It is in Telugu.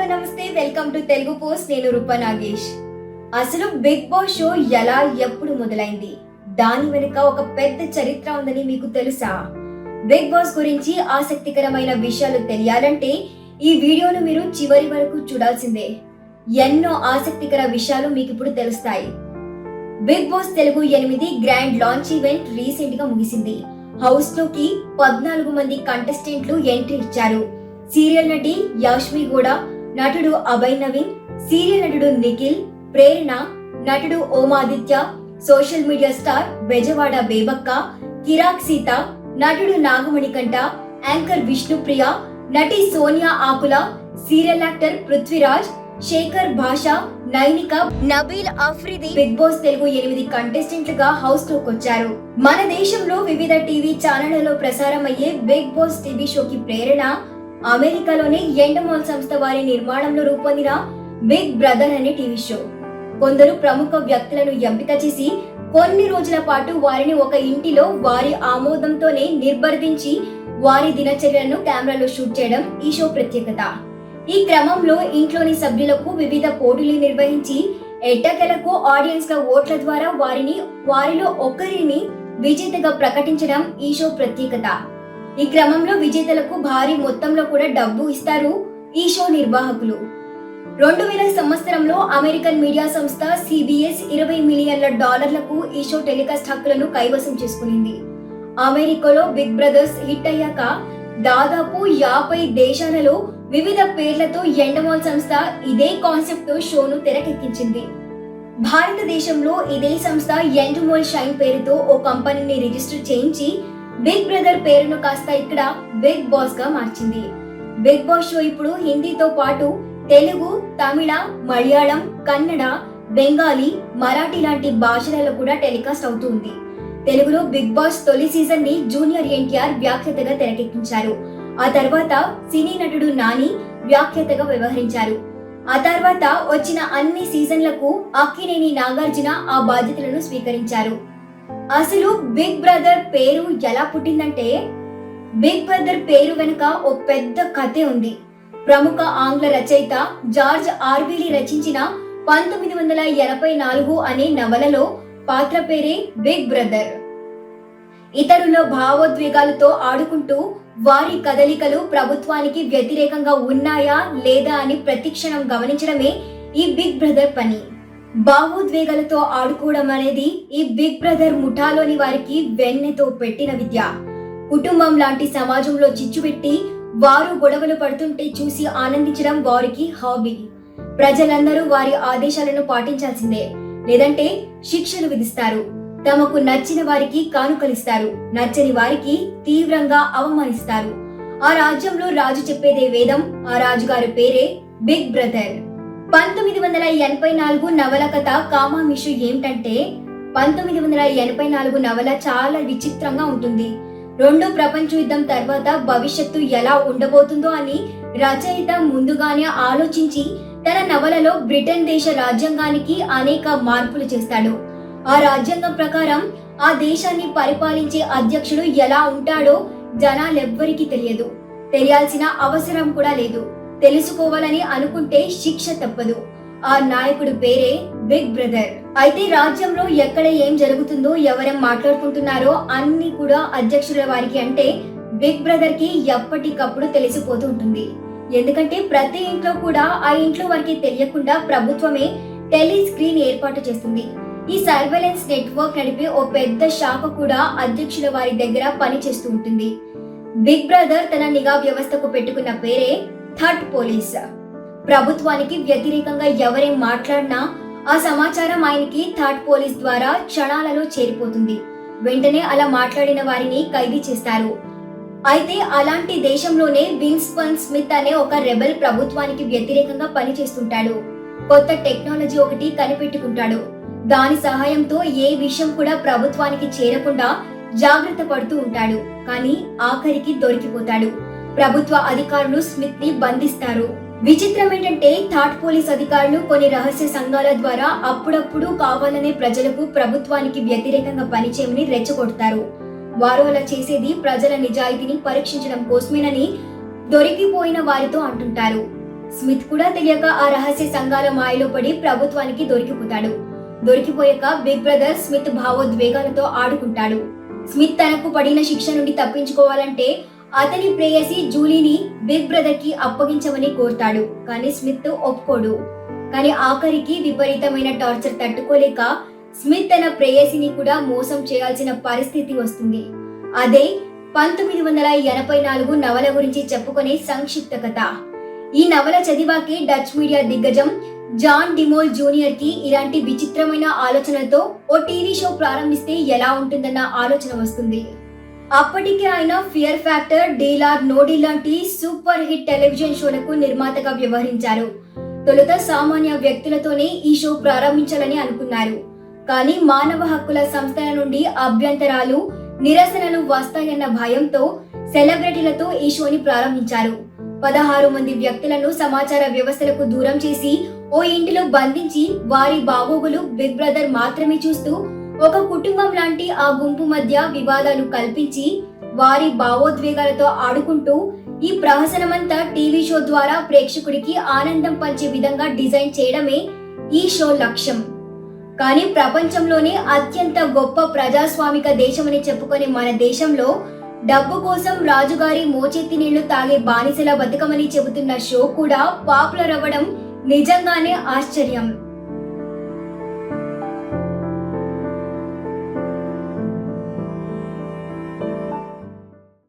హలో నమస్తే. వెల్కమ్ టు తెలుగు పోస్ట్ నేను రూప నాగేష్. అసలు బిగ్ బాస్ షో ఎలా ఎప్పుడు మొదలైంది? దాని వెనుక ఒక పెద్ద చరిత్ర ఉందని మీకు తెలుసా? బిగ్ బాస్ గురించి ఆసక్తికరమైన విషయాలు తెలియాలంటే ఈ వీడియోను మీరు చివరి వరకు చూడాల్సిందే. ఎన్నో ఆసక్తికర విషయాలు మీకు ఇప్పుడు తెలుస్తాయి. బిగ్ బాస్ తెలుగు ఎనిమిది గ్రాండ్ లాంచ్ ఈవెంట్ రీసెంట్గా ముగిసింది. హౌస్లోకి పద్నాలుగు మంది కంటెస్టెంట్లు ఎంట్రీ ఇచ్చారు. సీరియల్ నటి యాష్మి కూడా నటుడు అభయ్ నవీన్ సీరియల్ నటుడు నిఖిల్ ప్రేరణ నటుడు Omaditya social media star Bezawada Bebakka Kirrak Seetha నటుడు నాగమణికంఠ యాంకర్ విష్ణుప్రియ నటి Sonia Akula serial actor Prithviraj Shekhar Basha Nainika Nabeel Afridi Bigg Boss Telugu ఎనిమిది కంటెస్టెంట్లుగా హౌస్లోకి వచ్చారు. మన దేశంలో వివిధ టీవీ ఛానళ్ళలో ప్రసారం అయ్యే బిగ్ బాస్ టీవీ షోకి ప్రేరణ అమెరికాలోని ఎండమాల్ సంస్థ వారి నిర్మాణంలో రూపొందిన బిగ్ బ్రదర్ అనే టీవీ షో. కొందరు ప్రముఖ వ్యక్తులను ఎంపిక చేసి కొన్ని రోజుల పాటు వారిని ఒక ఇంటిలో వారి ఆమోదంతోనే నిర్బంధించి వారి దినచర్యలను కెమెరాలో షూట్ చేయడం ఈ షో ప్రత్యేకత. ఈ క్రమంలో ఇంట్లోని సభ్యులకు వివిధ పోటీలు నిర్వహించి ఎట్టకెలకు ఆడియన్స్ ల ఓట్ల ద్వారా వారిని వారిలో ఒకరిని విజేతగా ప్రకటించడం ఈ షో ప్రత్యేకత. ఈ క్రమంలో విజేతలకు భారీ మొత్తంలో కూడా డబ్బు ఇస్తారు ఈ షో నిర్వాహకులు. రెండు వేల సంవత్సరంలో అమెరికన్ మీడియా సంస్థ సిబిఎస్ ఇరవై మిలియన్ల డాలర్లకు ఈ షో టెలికాస్ట్ హక్కులను కైవసం చేసుకునింది. అమెరికాలో బిగ్ బ్రదర్స్ హిట్ అయ్యాక దాదాపు యాభై దేశాలలో వివిధ పేర్లతో ఎండమాల్ సంస్థ ఇదే కాన్సెప్ట్తో షోను తెరకెక్కించింది. భారతదేశంలో ఇదే సంస్థ ఎండమోల్ షైన్ పేరుతో ఓ కంపెనీని రిజిస్టర్ చేయించి బిగ్ బ్రదర్ పేరును కాస్త ఇక్కడ బిగ్ బాస్గా మార్చింది. బిగ్ బాస్ షో ఇప్పుడు హిందీతో పాటు తెలుగు తమిళ మలయాళం కన్నడ బెంగాలీ మరాఠీ లాంటి భాషలలో కూడా టెలికాస్ట్ అవుతుంది. తెలుగులో బిగ్ బాస్ తొలి సీజన్ని జూనియర్ ఎన్టీఆర్ వ్యాఖ్యతగా తెరకెక్కించారు. ఆ తర్వాత సినీ నటుడు నాని వ్యాఖ్యతగా వ్యవహరించారు. ఆ తర్వాత వచ్చిన అన్ని సీజన్లకు అక్కినేని నాగార్జున ఆ బాధ్యతలను స్వీకరించారు. అసలు బిగ్ బ్రదర్ పేరు ఎలా పుట్టిందంటే బిగ్ బ్రదర్ పేరు వెనుక ఓ పెద్ద కథే ఉంది. ప్రముఖ ఆంగ్ల రచయిత జార్జ్ ఆర్విలి రచించిన పంతొమ్మిది వందల ఎనభై నాలుగు అనే నవలలో పాత్ర పేరే బిగ్ బ్రదర్. ఇతరుల భావోద్వేగాలతో ఆడుకుంటూ వారి కదలికలు ప్రభుత్వానికి వ్యతిరేకంగా ఉన్నాయా లేదా అని ప్రతిక్షణం గమనించడమే ఈ బిగ్ బ్రదర్ పని. భావోద్వేగాలతో ఆడుకోవడం అనేది ఈ బిగ్ బ్రదర్ ముఠాలోని వారికి వెన్నెతో పెట్టిన విద్య. కుటుంబం లాంటి సమాజంలో చిచ్చుపెట్టి వారు గొడవలు పడుతుంటే చూసి ఆనందించడం వారికి హాబీ. ప్రజలందరూ వారి ఆదేశాలను పాటించాల్సిందే. లేదంటే శిక్షలు విధిస్తారు. తమకు నచ్చిన వారికి కానుకలిస్తారు. నచ్చని వారికి తీవ్రంగా అవమానిస్తారు. ఆ రాజ్యంలో రాజు చెప్పేదే వేదం ఆ రాజుగారి పేరే బిగ్ బ్రదర్. పంతొమ్మిది వందల ఎనభై నాలుగు నవల కథ కామామిషు ఏమిటంటే పంతొమ్మిది వందల ఎనభై నాలుగు నవల చాలా విచిత్రంగా ఉంటుంది. రెండో ప్రపంచ యుద్ధం తర్వాత భవిష్యత్తు ఎలా ఉండబోతుందో అని రచయిత ముందుగానే ఆలోచించి తన నవలలో బ్రిటన్ దేశ రాజ్యాంగానికి అనేక మార్పులు చేస్తాడు. ఆ రాజ్యాంగం ప్రకారం ఆ దేశాన్ని పరిపాలించే అధ్యక్షుడు ఎలా ఉంటాడో జనాలెవ్వరికీ తెలియదు. తెలియాల్సిన అవసరం కూడా లేదు. తెలుసుకోవాలని అనుకుంటే శిక్ష తప్పదు. ఆ నాయకుడు పేరే బిగ్ బ్రదర్. అయితే రాజ్యంలో ఎక్కడ ఏం జరుగుతుందో ఎవరేం మాట్లాడుకుంటున్నారో అన్ని కూడా అధ్యక్షుల వారికి అంటే బిగ్ బ్రదర్కి ఎప్పటికప్పుడు తెలిసిపోతూ ఉంటుంది. ఎందుకంటే ప్రతి ఇంట్లో కూడా ఆ ఇంట్లో వారికి తెలియకుండా ప్రభుత్వమే టెలి స్క్రీన్ ఏర్పాటు చేస్తుంది. ఈ సర్వేలెన్స్ నెట్వర్క్ నడిపే ఓ పెద్ద శాఖ కూడా అధ్యక్షుల వారి దగ్గర పనిచేస్తూ ఉంటుంది. బిగ్ బ్రదర్ తన నిఘా వ్యవస్థకు పెట్టుకున్న పేరే థర్డ్ పోలీస్. ప్రభుత్వానికి వ్యతిరేకంగా ఎవరేం మాట్లాడినా ఆ సమాచారం ఆయనకి థర్డ్ పోలీస్ ద్వారా క్షణాలలో చేరిపోతుంది. వెంటనే అలా మాట్లాడిన వారిని ఖైదీ చేస్తారు. అయితే అలాంటి దేశంలోనే విన్స్పన్ స్మిత్ అనే ఒక రెబెల్ ప్రభుత్వానికి వ్యతిరేకంగా పనిచేస్తుంటాడు. కొత్త టెక్నాలజీ ఒకటి కనిపెట్టుకుంటాడు. దాని సహాయంతో ఏ విషయం కూడా ప్రభుత్వానికి చేరకుండా జాగ్రత్త పడుతూ ఉంటాడు. కానీ ఆఖరికి దొరికిపోతాడు. ప్రభుత్వ అధికారులు స్మిత్ని బంధిస్తారు. విచిత్రం ఏంటంటే థాట్ పోలీస్ అధికారులు కొన్ని రహస్య సంఘాల ద్వారా అప్పుడప్పుడు కావాలనే ప్రజలకు ప్రభుత్వానికి వ్యతిరేకంగా పనిచేయమని రెచ్చగొడతారు. వారు అలా చేసేది ప్రజల నిజాయితీని పరీక్షించడం కోసమేనని దొరికిపోయిన వారితో అంటుంటారు. స్మిత్ కూడా తెలియక ఆ రహస్య సంఘాల మాయలో పడి ప్రభుత్వానికి దొరికిపోతాడు. దొరికిపోయాక బిగ్ బ్రదర్ స్మిత్ భావోద్వేగాలతో ఆడుకుంటాడు. స్మిత్ తనకు పడిన శిక్ష నుండి తప్పించుకోవాలంటే అతని ప్రేయసి జూలీని బిగ్ బ్రదర్కి అప్పగించమని కోరుతాడు. కానీ స్మిత్ ఒప్పుకోడు. కానీ ఆఖరికి విపరీతమైన టార్చర్ తట్టుకోలేక స్మిత్ తన ప్రేయసిని కూడా మోసం చేయాల్సిన పరిస్థితి వస్తుంది. అదే పంతొమ్మిది వందల ఎనభై నాలుగు నవల గురించి చెప్పుకునే సంక్షిప్త కథ. ఈ నవల చదివాకే డచ్ మీడియా దిగ్గజం జాన్ డిమోల్ జూనియర్కి ఇలాంటి విచిత్రమైన ఆలోచనతో ఓ టీవీ షో ప్రారంభిస్తే ఎలా ఉంటుందన్న ఆలోచన వస్తుంది. అప్పటికే ఆయన ఫియర్ ఫ్యాక్టర్ డీలార్ నోడీ లాంటి సూపర్ హిట్ టెలివిజన్ షోలకు నిర్మాతగా వ్యవహరించారు. తొలుత సామాన్య వ్యక్తులతోనే ఈ షో ప్రారంభించాలని అనుకున్నారు. కానీ మానవ హక్కుల సంస్థల నుండి అభ్యంతరాలు నిరసనలు వస్తాయన్న భయంతో సెలబ్రిటీలతో ఈ షోని ప్రారంభించారు. పదహారు మంది వ్యక్తులను సమాచార వ్యవస్థలకు దూరం చేసి ఓ ఇంటిలో బంధించి వారి బాగోగులు బిగ్ బ్రదర్ మాత్రమే చూస్తూ ఒక కుటుంబం లాంటి ఆ గుంపు మధ్య వివాదాలు కల్పించి వారి భావోద్వేగాలతో ఆడుకుంటూ ఈ ప్రహసనమంతా టీవీ షో ద్వారా ప్రేక్షకుడికి ఆనందం పంచే విధంగా డిజైన్ చేయడమే ఈ షో లక్ష్యం. కానీ ప్రపంచంలోనే అత్యంత గొప్ప ప్రజాస్వామిక దేశమని చెప్పుకునే మన దేశంలో డబ్బు కోసం రాజుగారి మోచెత్తి నీళ్ళు తాగే బానిసల బతుకమని చెబుతున్న షో కూడా పాపులర్ అవ్వడం నిజంగానే ఆశ్చర్యం.